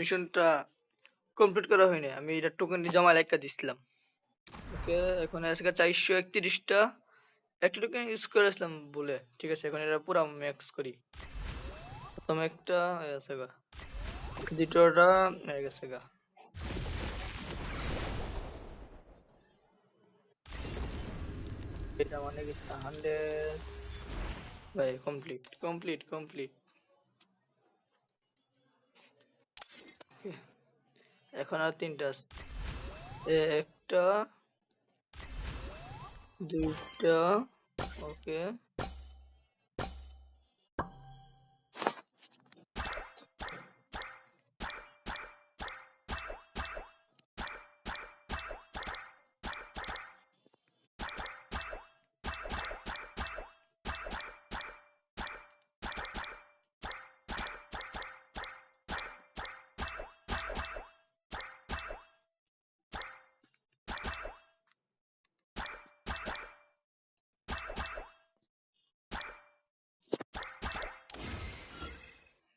মিশনটা কমপ্লিট করা হয়নি। আমি এটা টোকেন জমা লেখা দিছিলাম। ওকে, এখন আছে চারশো একত্রিশটা একটা টোকেন ইউজ করেছিলাম বলে। ঠিক আছে, এখন এটা পুরো ম্যাক্স করি। প্রথম একটা গেছে গা। দ্বিতীয়টা গেছে গা। এটা মানে হান্ড্রেড ভাই কমপ্লিট কমপ্লিট কমপ্লিট এখন আর তিনটা একটা দুইটা ওকে।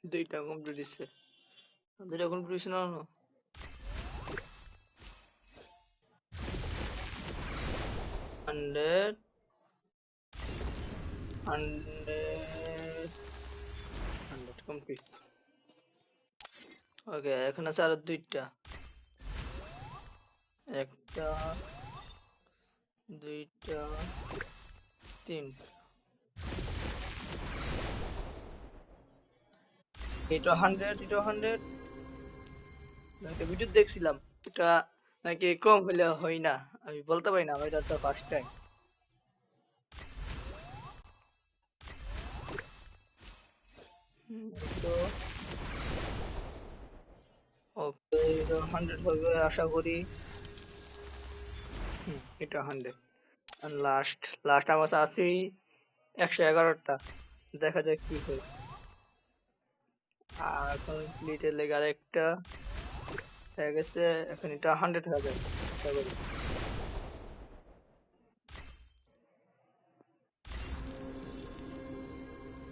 দুইটা কমপ্লিট হয়েছে দুইটা কমপ্লিট হয়েছে না না hundred. Hundred. Hundred complete okay, এখন আছে আরও দুইটা। একটা, দুইটা, তিনটা। এটা হান্ড্রেড এটা হান্ড্রেড একটা ভিডিও দেখছিলাম। এটা নাকি কম হলে হয় না। আমি বলতে পারি না, এটা তো ফার্স্ট টাইম ওকে হান্ড্রেড হবে আশা করি। এটা হান্ড্রেড লাস্ট লাস্ট আমার আছেই একশো এগারোটা। দেখা যাক কি হয়। আর কমপ্লিটের লেগে আরেকটা। হয়ে গেছে এখন এটা হান্ড্রেড হয়ে যাবে।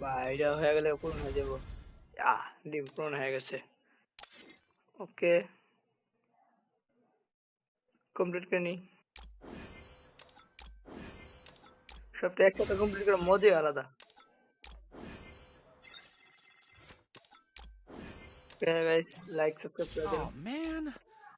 বা এটা হয়ে গেলে পূরণ হয়ে যাব। আহ, ডিম পূরণ হয়ে গেছে। ওকে। কমপ্লিট করে নিই। সবটা একসাথে কমপ্লিট করার মজাই আলাদা। Okay, guys, like, subscribe, Oh man.